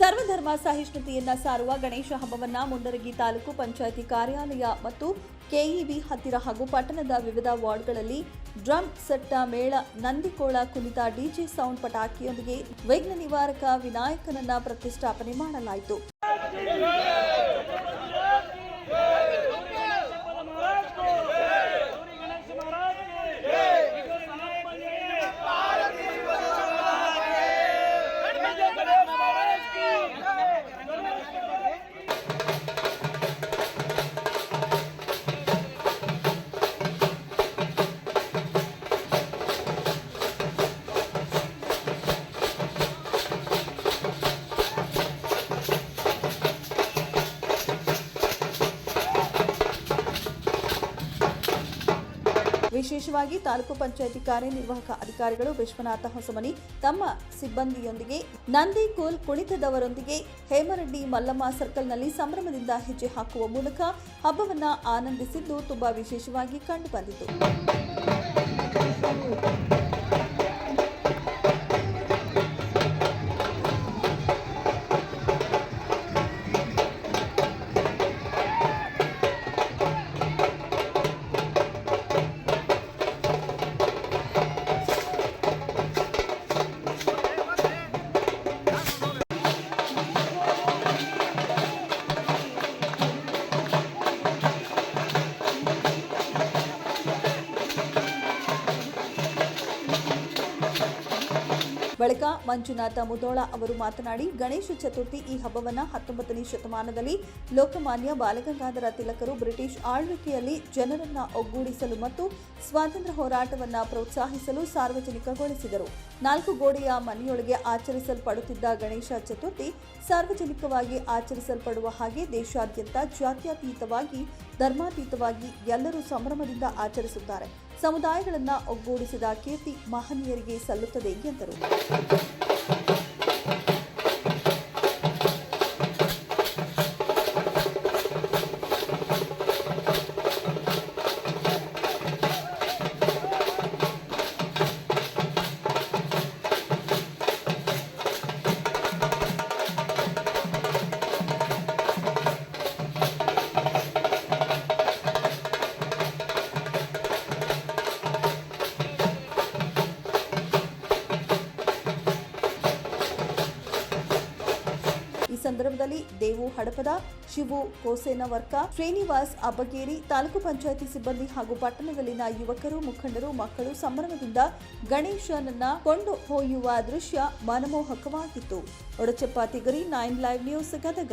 ಸರ್ವಧರ್ಮ ಸಹಿಷ್ಣುತೆಯನ್ನ ಸಾರುವ ಗಣೇಶ ಹಬ್ಬವನ್ನ ಮುಂಡರಗಿ ತಾಲೂಕು ಪಂಚಾಯಿತಿ ಕಾರ್ಯಾಲಯ ಮತ್ತು ಕೆಇಬಿ ಹತ್ತಿರ ಹಾಗೂ ಪಟ್ಟಣದ ವಿವಿಧ ವಾರ್ಡ್ಗಳಲ್ಲಿ ಡ್ರಮ್ ಸಟ್ಟ ಮೇಳ, ನಂದಿಕೋಳ ಕುಣಿತ, ಡಿಜೆ ಸೌಂಡ್ ಪಟಾಕಿಯೊಂದಿಗೆ ವಿಘ್ನ ನಿವಾರಕ ವಿನಾಯಕನನ್ನ ಪ್ರತಿಷ್ಠಾಪನೆ ಮಾಡಲಾಯಿತು. ವಿಶೇಷವಾಗಿ ತಾಲೂಕು ಪಂಚಾಯಿತಿ ಕಾರ್ಯನಿರ್ವಾಹಕ ಅಧಿಕಾರಿಗಳು ವಿಶ್ವನಾಥ ಹೊಸಮನಿ ತಮ್ಮ ಸಿಬ್ಬಂದಿಯೊಂದಿಗೆ ನಂದಿಕೋಲ್ ಕುಣಿತದವರೊಂದಿಗೆ ಹೇಮರೆಡ್ಡಿ ಮಲ್ಲಮ್ಮ ಸರ್ಕಲ್ನಲ್ಲಿ ಸಂಭ್ರಮದಿಂದ ಹೆಜ್ಜೆ ಹಾಕುವ ಮೂಲಕ ಹಬ್ಬವನ್ನ ಆನಂದಿಸಿದ್ದು ತುಂಬಾ ವಿಶೇಷವಾಗಿ ಕಂಡುಬಂದಿತು. ಬಳಿಕ ಮಂಜುನಾಥ ಮುದೋಳ ಅವರು ಮಾತನಾಡಿ, ಗಣೇಶ ಚತುರ್ಥಿ ಈ ಹಬ್ಬವನ್ನು ಹತ್ತೊಂಬತ್ತನೇ ಶತಮಾನದಲ್ಲಿ ಲೋಕಮಾನ್ಯ ಬಾಲಗಂಗಾಧರ ತಿಲಕರು ಬ್ರಿಟಿಷ್ ಆಳ್ವಿಕೆಯಲ್ಲಿ ಜನರನ್ನ ಒಗ್ಗೂಡಿಸಲು ಮತ್ತು ಸ್ವಾತಂತ್ರ್ಯ ಹೋರಾಟವನ್ನು ಪ್ರೋತ್ಸಾಹಿಸಲು ಸಾರ್ವಜನಿಕಗೊಳಿಸಿದರು. ನಾಲ್ಕು ಗೋಡೆಯ ಮನೆಯೊಳಗೆ ಆಚರಿಸಲ್ಪಡುತ್ತಿದ್ದ ಗಣೇಶ ಚತುರ್ಥಿ ಸಾರ್ವಜನಿಕವಾಗಿ ಆಚರಿಸಲ್ಪಡುವ ಹಾಗೆ ದೇಶಾದ್ಯಂತ ಜಾತ್ಯತೀತವಾಗಿ, ಧರ್ಮಾತೀತವಾಗಿ ಎಲ್ಲರೂ ಸಂಭ್ರಮದಿಂದ ಆಚರಿಸುತ್ತಾರೆ. ಸಮುದಾಯಗಳನ್ನ ಒಗ್ಗೂಡಿಸಿದ ಕೀರ್ತಿ ಮಹನೀಯರಿಗೆ ಸಲ್ಲುತ್ತದೆ ಎಂದರು. ಸಂದರ್ಭದಲ್ಲಿ ದೇವು ಹಡಪದ ಶಿವು ಕೋಸೇನವರ್ಕ ಶ್ರೀನಿವಾಸ್ ಅಬ್ಬಗೇರಿ, ತಾಲೂಕು ಪಂಚಾಯಿತಿ ಸಿಬ್ಬಂದಿ ಹಾಗೂ ಪಟ್ಟಣದಲ್ಲಿನ ಯುವಕರು, ಮುಖಂಡರು, ಮಕ್ಕಳು ಸಂಭ್ರಮದಿಂದ ಗಣೇಶನನ್ನ ಕೊಂಡು ಹೋಯುವ ದೃಶ್ಯ ಮನಮೋಹಕವಾಗಿತ್ತು. Odachappa Tigari, nine live news, Gadag.